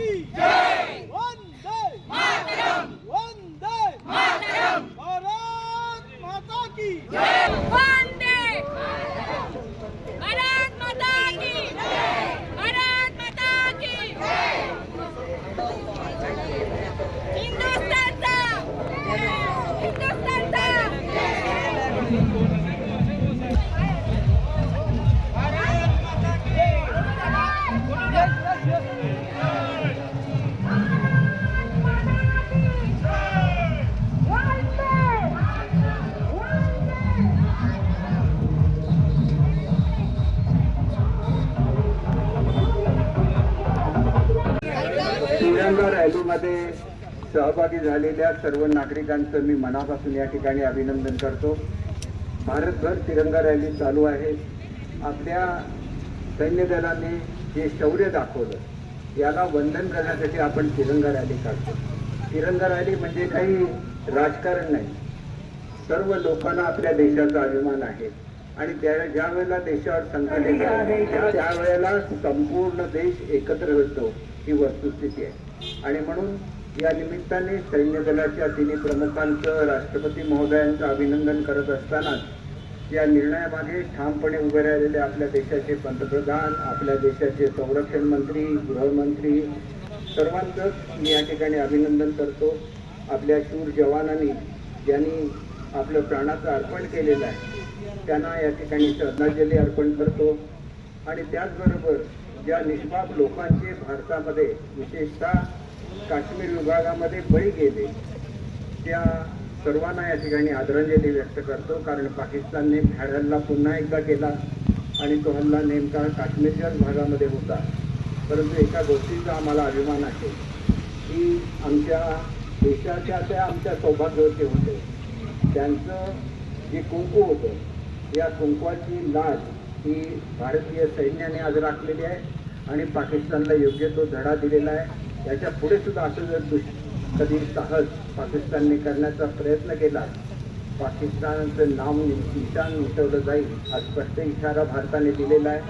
की वंदे तिरंगा रॅलीमध्ये सहभागी झालेल्या सर्व नागरिकांचं मी मनापासून या ठिकाणी अभिनंदन करतो. भारतभर तिरंगा रॅली चालू आहे. आपल्या सैन्य दलाने जे शौर्य दाखवलं याला वंदन करण्यासाठी आपण तिरंगा रॅली काढतो. तिरंगा रॅली म्हणजे काही राजकारण नाही. सर्व लोकांना आपल्या देशाचा अभिमान आहे. आणि त्या ज्या वेळेला देशावर संकट येतं त्यावेळेला संपूर्ण देश एकत्र होतो ही वस्तुस्थिती आहे. आणि म्हणून या निमित्ताने सैन्य दलाच्या तिन्ही प्रमुखांचं राष्ट्रपती महोदयांचं अभिनंदन करत असतानाच या निर्णयामागे ठामपणे उभे राहिलेले आपल्या देशाचे पंतप्रधान आपल्या देशाचे संरक्षण मंत्री गृहमंत्री सर्वांचंच मी या ठिकाणी अभिनंदन करतो. आपल्या शूर जवानांनी ज्यांनी आपलं प्राणाचं अर्पण केलेलं आहे त्यांना या ठिकाणी श्रद्धांजली अर्पण करतो. आणि त्याचबरोबर ज्या निष्पाप लोकांचे भारतामध्ये विशेषतः काश्मीर विभागामध्ये बळी गेले त्या सर्वांना या ठिकाणी आदरांजली व्यक्त करतो. कारण पाकिस्तानने भ्याड हल्ला पुन्हा एकदा केला आणि तो हल्ला नेमका काश्मीरच्याच भागामध्ये होता. परंतु एका गोष्टीचा आम्हाला अभिमान आहे. की आमच्या देशाच्या त्या आमच्या सौभाग्यवती होते. त्यांचं जे कुंकू होतं या कुंकवाची लाज ही भारतीय सैन्याने आज राखलेली आहे आणि पाकिस्तानला योग्य तो धडा दिलेला आहे. याच्यापुढे सुद्धा असं जर दुष कधी साहस पाकिस्तानने करण्याचा प्रयत्न केला पाकिस्तानचं नाव निशाण उठवलं जाईल हा स्पष्ट इशारा भारताने दिलेला आहे.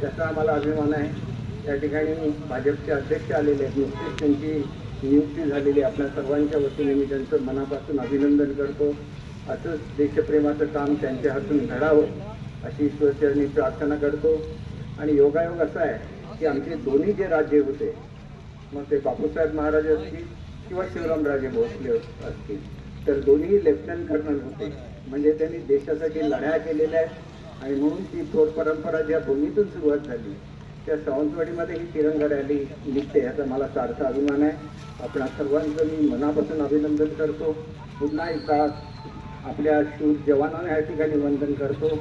त्याचा आम्हाला अभिमान आहे. त्या ठिकाणी भाजपचे अध्यक्ष आलेले आहेत. नुकतीच त्यांची नियुक्ती झालेली आहे. आपल्या सर्वांच्या वतीने मी त्यांचं मनापासून अभिनंदन करतो. असंच देशप्रेमाचं काम त्यांच्या हातून घडावं अशी ईश्वरचरणी प्रार्थना करतो. आणि योगायोग असा आहे की आमचे दोन्ही जे राज्य होते मग ते बापूसाहेब महाराज असतील किंवा शिवरामराजे भोसले असतील तर दोन्ही लेफ्टनंट कर्नल होते. म्हणजे त्यांनी देशासाठी लढ्या केलेल्या आहेत. आणि म्हणून ती थोर परंपरा ज्या भूमीतून सुरुवात झाली त्या सावंतवाडीमध्ये ही तिरंगा रॅली निघते याचा मला सारखा अभिमान आहे. आपणा सर्वांचं मी मनापासून अभिनंदन करतो. पुन्हा एकदा आपल्या शूर जवानांना या ठिकाणी वंदन करतो.